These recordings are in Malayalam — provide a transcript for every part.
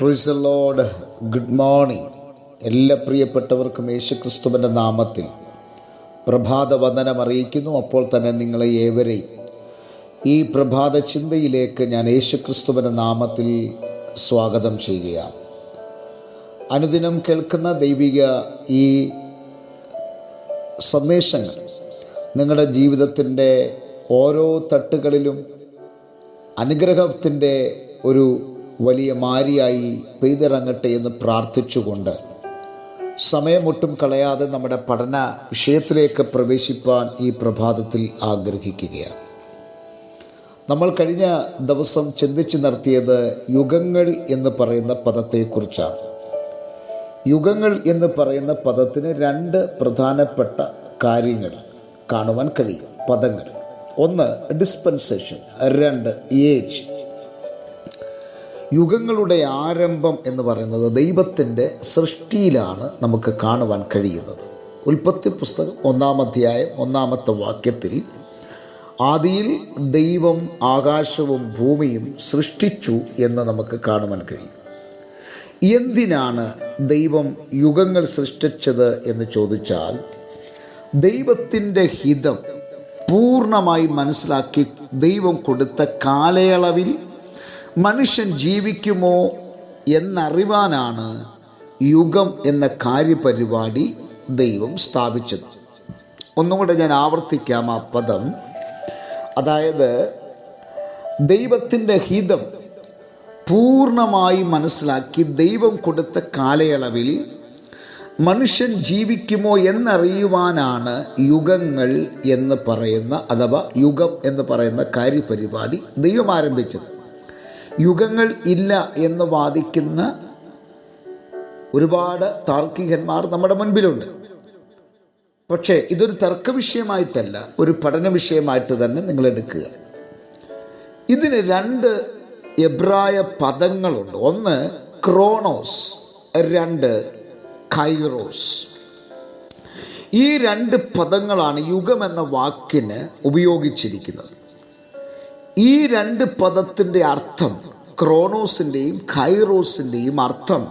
പ്രൊയ്സ് ലോഡ് ഗുഡ് മോർണിംഗ് എല്ലാ പ്രിയപ്പെട്ടവർക്കും യേശുക്രിസ്തുവിന്റെ നാമത്തിൽ പ്രഭാത വന്ദനം അറിയിക്കുന്നു. അപ്പോൾ തന്നെ നിങ്ങളെ ഏവരെയും ഈ പ്രഭാത ചിന്തയിലേക്ക് ഞാൻ യേശുക്രിസ്തുവിന്റെ നാമത്തിൽ സ്വാഗതം ചെയ്യുകയാണ്. അനുദിനം കേൾക്കുന്ന ദൈവിക ഈ സന്ദേശങ്ങൾ നിങ്ങളുടെ ജീവിതത്തിന്റെ ഓരോ തട്ടുകളിലും അനുഗ്രഹത്തിന്റെ ഒരു വലിയ മാരിയായി പെയ്തിറങ്ങട്ടെ എന്ന് പ്രാർത്ഥിച്ചുകൊണ്ട് സമയമൊട്ടും കളയാതെ നമ്മുടെ പഠന വിഷയത്തിലേക്ക് പ്രവേശിപ്പാൻ ഈ പ്രഭാതത്തിൽ ആഗ്രഹിക്കുകയാണ്. നമ്മൾ കഴിഞ്ഞ ദിവസം ചിന്തിച്ചു നടത്തിയത് യുഗങ്ങൾ എന്ന് പറയുന്ന പദത്തെക്കുറിച്ചാണ്. യുഗങ്ങൾ എന്ന് പറയുന്ന പദത്തിന് രണ്ട് പ്രധാനപ്പെട്ട കാര്യങ്ങൾ കാണുവാൻ കഴിയും. പദങ്ങൾ. ഒന്ന് ഡിസ്പെൻസേഷൻ രണ്ട് ഏജ് യുഗങ്ങളുടെ ആരംഭം എന്ന് പറയുന്നത് ദൈവത്തിന്റെ സൃഷ്ടിയിലാണ് നമുക്ക് കാണുവാൻ കഴിയുന്നത്. ഉൽപ്പത്തി പുസ്തകം ഒന്നാം അധ്യായം ഒന്നാമത്തെ വാക്യത്തിൽ ആദിയിൽ ദൈവം ആകാശവും ഭൂമിയും സൃഷ്ടിച്ചു എന്ന് നമുക്ക് കാണുവാൻ കഴിയും. എന്തിനാണ് ദൈവം യുഗങ്ങൾ സൃഷ്ടിച്ചത് എന്ന് ചോദിച്ചാൽ ദൈവത്തിന്റെ ഹിതം പൂർണമായി മനസ്സിലാക്കി ദൈവം കൊടുത്ത കാലയളവിൽ മനുഷ്യൻ ജീവിക്കുമോ എന്നറിവാനാണ് യുഗം എന്ന കാര്യപരിപാടി ദൈവം സ്ഥാപിച്ചത്. ഒന്നുകൂടെ ഞാൻ ആവർത്തിക്കാം ആ പദം. അതായത് ദൈവത്തിന്റെ ഹിതം പൂർണമായി മനസ്സിലാക്കി ദൈവം കൊടുത്ത കാലയളവിൽ മനുഷ്യൻ ജീവിക്കുമോ എന്നറിയുവാനാണ് യുഗങ്ങൾ എന്ന് പറയുന്ന അഥവാ യുഗം എന്ന് പറയുന്ന കാര്യപരിപാടി ദൈവം ആരംഭിച്ചത്. യുഗങ്ങൾ ഇല്ല എന്ന് വാദിക്കുന്ന ഒരുപാട് താർക്കികന്മാർ നമ്മുടെ മുൻപിലുണ്ട്. പക്ഷേ ഇതൊരു തർക്ക വിഷയമായിട്ടല്ല ഒരു പഠന വിഷയമായിട്ട് തന്നെ നിങ്ങൾ എടുക്കുക. ഇതിന് രണ്ട് എബ്രായ പദങ്ങളുണ്ട്. ഒന്ന് ക്രോണോസ് രണ്ട് കൈറോസ്. ഈ രണ്ട് പദങ്ങളാണ് യുഗം എന്ന വാക്കിന് ഉപയോഗിച്ചിരിക്കുന്നത്. ഈ രണ്ട് പദത്തിന്റെ അർത്ഥം ക്രോണോസിന്റെയും ഖൈറോസിന്റെയും അർത്ഥം.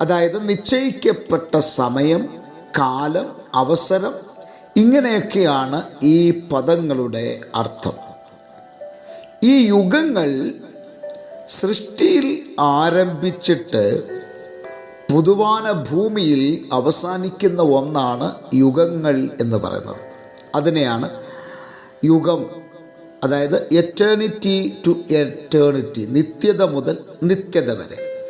അതായത് നിശ്ചയിക്കപ്പെട്ട സമയം കാലം അവസരം ഇങ്ങനെയൊക്കെയാണ് ഈ പദങ്ങളുടെ അർത്ഥം. ഈ യുഗങ്ങൾ സൃഷ്ടിയിൽ ആരംഭിച്ചിട്ട് പുതുവാന ഭൂമിയിൽ അവസാനിക്കുന്ന ഒന്നാണ് യുഗങ്ങൾ എന്ന് പറയുന്നത്. അതിനെയാണ് യുഗം അതായത് എറ്റേണിറ്റി ടു എറ്റേണിറ്റി നിത്യത മുതൽ നിത്യത വരെ.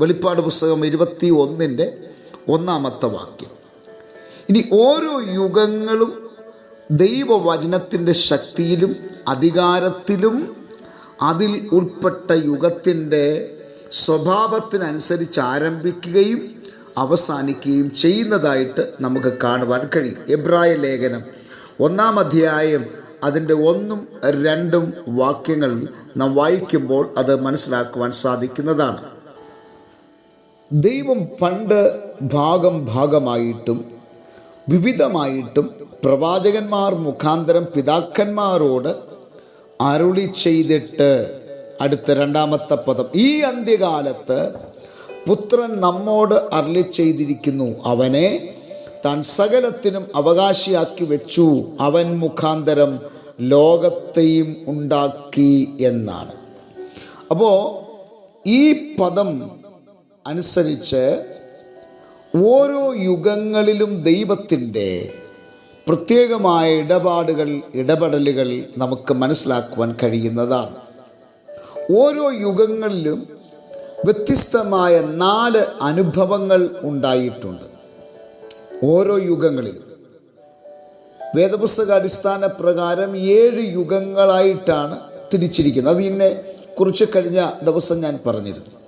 വെളിപ്പാട് പുസ്തകം ഇരുപത്തി ഒന്നിന്റെ ഒന്നാമത്തെ വാക്യം. ഇനി ഓരോ യുഗങ്ങളും ദൈവവചനത്തിന്റെ ശക്തിയിലും അധികാരത്തിലും അതിൽ ഉൾപ്പെട്ട യുഗത്തിന്റെ സ്വഭാവത്തിനനുസരിച്ച് ആരംഭിക്കുകയും അവസാനിക്കുകയും ചെയ്യുന്നതായിട്ട് നമുക്ക് കാണുവാൻ കഴിയും. എബ്രായ ലേഖനം ഒന്നാം അധ്യായം അതിന്റെ ഒന്നും രണ്ടും വാക്യങ്ങൾ നാം വായിക്കുമ്പോൾ അത് മനസ്സിലാക്കുവാൻ സാധിക്കുന്നതാണ്. ദൈവം പണ്ട് ഭാഗം ഭാഗമായിട്ടും വിവിധമായിട്ടും പ്രവാചകന്മാർ മുഖാന്തരം പിതാക്കന്മാരോട് അരുളി ചെയ്തിട്ട് അടുത്ത രണ്ടാമത്തെ പദം ഈ അന്ത്യകാലത്ത് പുത്രൻ നമ്മോട് അരുളി ചെയ്തിരിക്കുന്നു. അവനെ താൻ സകലത്തിനും അവകാശിയാക്കി വെച്ചു. അവൻ മുഖാന്തരം ലോകത്തെയും ഉണ്ടാക്കി എന്നാണ്. അപ്പോൾ ഈ പദം അനുസരിച്ച് ഓരോ യുഗങ്ങളിലും ദൈവത്തിന്റെ പ്രത്യേകമായ ഇടപാടുകൾ ഇടപെടലുകൾ നമുക്ക് മനസ്സിലാക്കുവാൻ കഴിയുന്നതാണ്. ഓരോ യുഗങ്ങളിലും വ്യത്യസ്തമായ നാല് അനുഭവങ്ങൾ ഉണ്ടായിട്ടുണ്ട്. ഓരോ യുഗങ്ങളിലും. വേദപുസ്തക അടിസ്ഥാന പ്രകാരം ഏഴ് യുഗങ്ങളായിട്ടാണ് തിരിച്ചിരിക്കുന്നത്. അത് ഇന്നെ കുറിച്ച് കഴിഞ്ഞ ദിവസം ഞാൻ പറഞ്ഞിരുന്നു.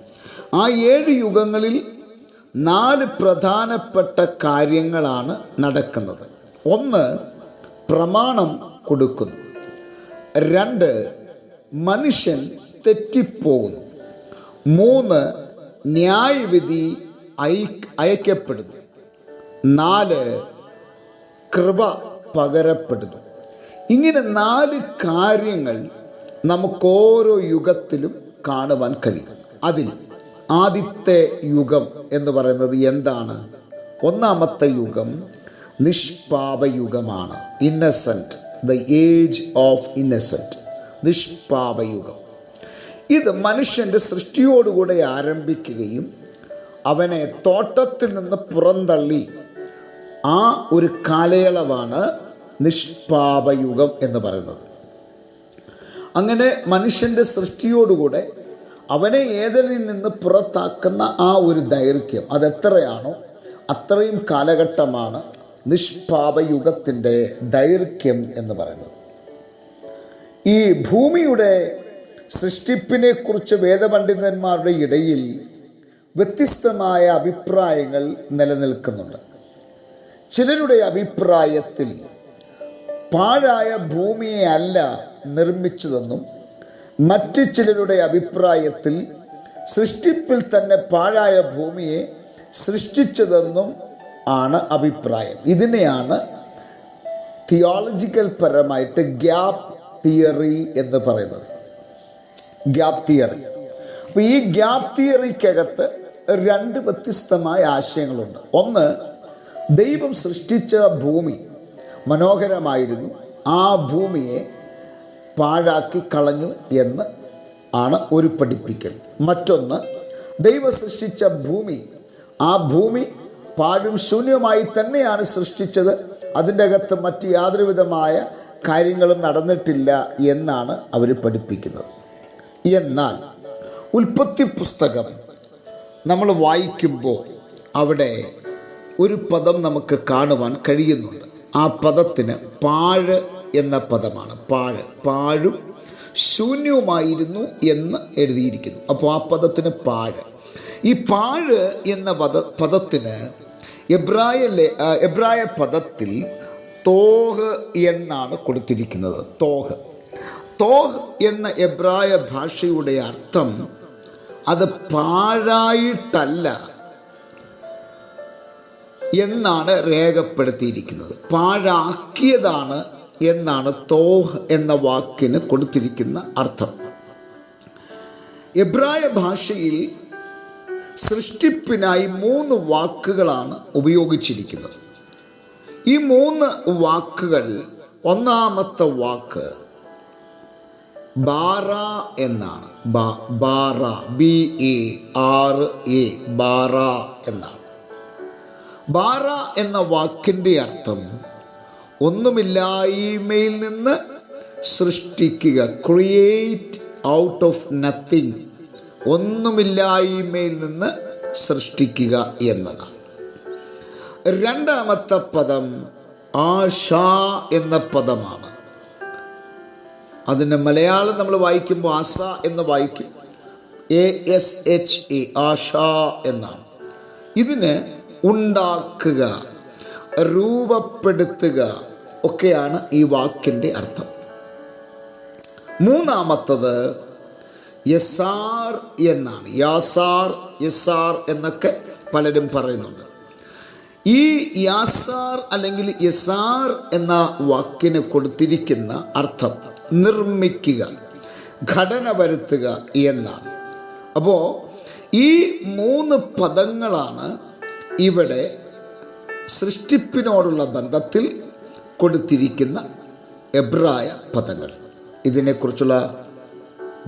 ആ ഏഴ് യുഗങ്ങളിൽ നാല് പ്രധാനപ്പെട്ട കാര്യങ്ങളാണ് നടക്കുന്നത്. ഒന്ന് പ്രമാണം കൊടുക്കുന്നു. രണ്ട് മനുഷ്യൻ തെറ്റിപ്പോകുന്നു. മൂന്ന് ന്യായവിധി അയ അയക്കപ്പെടുന്നു. നാല് കൃപ പകരപ്പെടുന്നു. ഇങ്ങനെ നാല് കാര്യങ്ങൾ നമുക്ക് ഓരോ യുഗത്തിലും കാണുവാൻ കഴിയും. അതിൽ ആദ്യത്തെ യുഗം എന്ന് പറയുന്നത് എന്താണ്? ഒന്നാമത്തെ യുഗം നിഷ്പാപയുഗമാണ് innocent the age of innocent നിഷ്പാപയുഗം ഇത് മനുഷ്യന്റെ സൃഷ്ടിയോടുകൂടെ ആരംഭിക്കുകയും അവനെ തോട്ടത്തിൽ നിന്ന് പുറന്തള്ളി ആ ഒരു കാലയളവാണ് നിഷ്പാപയുഗം എന്ന് പറയുന്നത്. അങ്ങനെ മനുഷ്യന്റെ സൃഷ്ടിയോടുകൂടെ അവനെ ഏതിൽ നിന്ന് പുറത്താക്കുന്ന ആ ഒരു ദൈർഘ്യം അതെത്രയാണോ അത്രയും കാലഘട്ടമാണ് നിഷ്പാപയുഗത്തിന്റെ ദൈർഘ്യം എന്ന് പറയുന്നത്. ഈ ഭൂമിയുടെ സൃഷ്ടിപ്പിനെക്കുറിച്ച് വേദപണ്ഡിതന്മാരുടെ ഇടയിൽ വ്യത്യസ്തമായ അഭിപ്രായങ്ങൾ നിലനിൽക്കുന്നുണ്ട്. ചിലരുടെ അഭിപ്രായത്തിൽ പാഴായ ഭൂമിയെ അല്ല നിർമ്മിച്ചതെന്നും മറ്റു ചിലരുടെ അഭിപ്രായത്തിൽ സൃഷ്ടിപ്പിൽ തന്നെ പാഴായ ഭൂമിയെ സൃഷ്ടിച്ചതെന്നും ആണ് അഭിപ്രായം. ഇതിനെയാണ് തിയോളജിക്കൽ പരമായിട്ട് ഗ്യാപ് തിയറി എന്ന് പറയുന്നത്. ഗ്യാപ് തിയറി അപ്പോൾ ഈ ഗ്യാപ്പ് തിയറിക്കകത്ത് രണ്ട് വ്യത്യസ്തമായ ആശയങ്ങളുണ്ട്. ഒന്ന് ദൈവം സൃഷ്ടിച്ച ഭൂമി മനോഹരമായിരുന്നു. ആ ഭൂമിയെ പാഴാക്കി കളഞ്ഞു എന്ന് ആണ് ഒരു പഠിപ്പിക്കൽ. മറ്റൊന്ന് ദൈവം സൃഷ്ടിച്ച ഭൂമി. ആ ഭൂമി പാഴും ശൂന്യമായി തന്നെയാണ് സൃഷ്ടിച്ചത്. അതിന്റെ അകത്ത് മറ്റ് യാതൊരു വിധമായ കാര്യങ്ങളും നടന്നിട്ടില്ല എന്നാണ് അവർ പഠിപ്പിക്കുന്നത്. എന്നാൽ ഉൽപ്പത്തി പുസ്തകം നമ്മൾ വായിക്കുമ്പോൾ അവിടെ ഒരു പദം നമുക്ക് കാണുവാൻ കഴിയുന്നുണ്ട്. ആ പദത്തിന് പാഴ് എന്ന പദമാണ്. പാഴ്. പാഴും ശൂന്യവുമായിരുന്നു എന്ന് എഴുതിയിരിക്കുന്നു. അപ്പോൾ ആ പദത്തിന് പാഴ്. ഈ പാഴ് എന്ന പദ പദത്തിന് എബ്രായലെ എബ്രായ പദത്തിൽ തോഹ് എന്നാണ് കൊടുത്തിരിക്കുന്നത്. തോഹ്. തോഹ് എന്ന എബ്രായ ഭാഷയുടെ അർത്ഥം അത് പാഴായിട്ടല്ല. എന്നാണ് രേഖപ്പെടുത്തിയിരിക്കുന്നത്. പാഴാക്കിയതാണ് എന്നാണ് തോഹ് എന്ന വാക്കിന് കൊടുത്തിരിക്കുന്ന അർത്ഥം. എബ്രായ ഭാഷയിൽ സൃഷ്ടിപ്പിനായി മൂന്ന് വാക്കുകളാണ് ഉപയോഗിച്ചിരിക്കുന്നത്. ഈ മൂന്ന് വാക്കുകൾ ഒന്നാമത്തെ വാക്ക് ബാറ എന്നാണ്. ബാറ ബി എ ആർ എ ബാറ എന്നാണ്. ബാറ എന്ന വാക്കിന്റെ അർത്ഥം ഒന്നുമില്ലായ്മയിൽ നിന്ന് സൃഷ്ടിക്കുക. ക്രിയേറ്റ് ഔട്ട് ഓഫ് നത്തിങ് ഒന്നുമില്ലായ്മയിൽ നിന്ന് സൃഷ്ടിക്കുക എന്നതാണ്. രണ്ടാമത്തെ പദം ആഷ എന്ന പദമാണ്. അതിന്റെ മലയാളം നമ്മൾ വായിക്കുമ്പോൾ ആസ എന്ന് വായിക്കും. എ എസ് എച്ച് എ ആഷ എന്നാണ്. ഇതിന് ഉണ്ടാക്കുക രൂപപ്പെടുത്തുക ഒക്കെയാണ് ഈ വാക്കിന്റെ അർത്ഥം. മൂന്നാമത്തത് യസാർ എന്നാണ്. യാസാർ യസാർ എന്നൊക്കെ പലരും പറയുന്നുണ്ട്. ഈ യാസാർ അല്ലെങ്കിൽ യസാർ എന്ന വാക്കിന് കൊടുത്തിരിക്കുന്ന അർത്ഥം നിർമ്മിക്കുക ഘടന വരുത്തുക എന്നാണ്. അപ്പോൾ ഈ മൂന്ന് പദങ്ങളാണ് ഇവിടെ സൃഷ്ടിപ്പിനോടുള്ള ബന്ധത്തിൽ കൊടുത്തിരിക്കുന്ന എബ്രായ പദങ്ങൾ. ഇതിനെക്കുറിച്ചുള്ള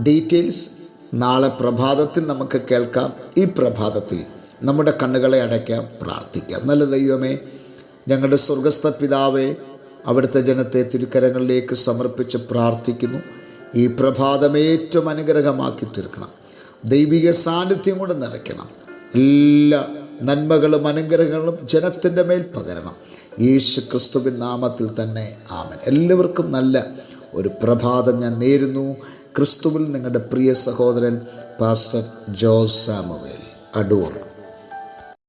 ഡീറ്റെയിൽസ് നാളെ പ്രഭാതത്തിൽ നമുക്ക് കേൾക്കാം. ഈ പ്രഭാതത്തിൽ നമ്മുടെ കണ്ണുകളെ അടയ്ക്കാം പ്രാർത്ഥിക്കാം. നല്ല ദൈവമേ ഞങ്ങളുടെ സ്വർഗസ്ഥ പിതാവേ അവിടുത്തെ ജനത്തെ തിരുക്കരങ്ങളിലേക്ക് സമർപ്പിച്ച് പ്രാർത്ഥിക്കുന്നു. ഈ പ്രഭാതം ഏറ്റവും അനുഗ്രഹമാക്കി തീർക്കണം. ദൈവിക സാന്നിധ്യം കൊണ്ട് നിറയ്ക്കണം. എല്ലാ നന്മകളും അനുഗ്രഹങ്ങളും ജനത്തിന്റെ മേൽ പകരണം. യേശു ക്രിസ്തുവിൻ നാമത്തിൽ തന്നെ ആമൻ. എല്ലാവർക്കും നല്ല ഒരു പ്രഭാതം ഞാൻ നേരുന്നു. ക്രിസ്തുവിൽ നിങ്ങളുടെ പ്രിയ സഹോദരൻ പാസ്റ്റർ ജോസ് സാമുവേൽ. അടൂർ.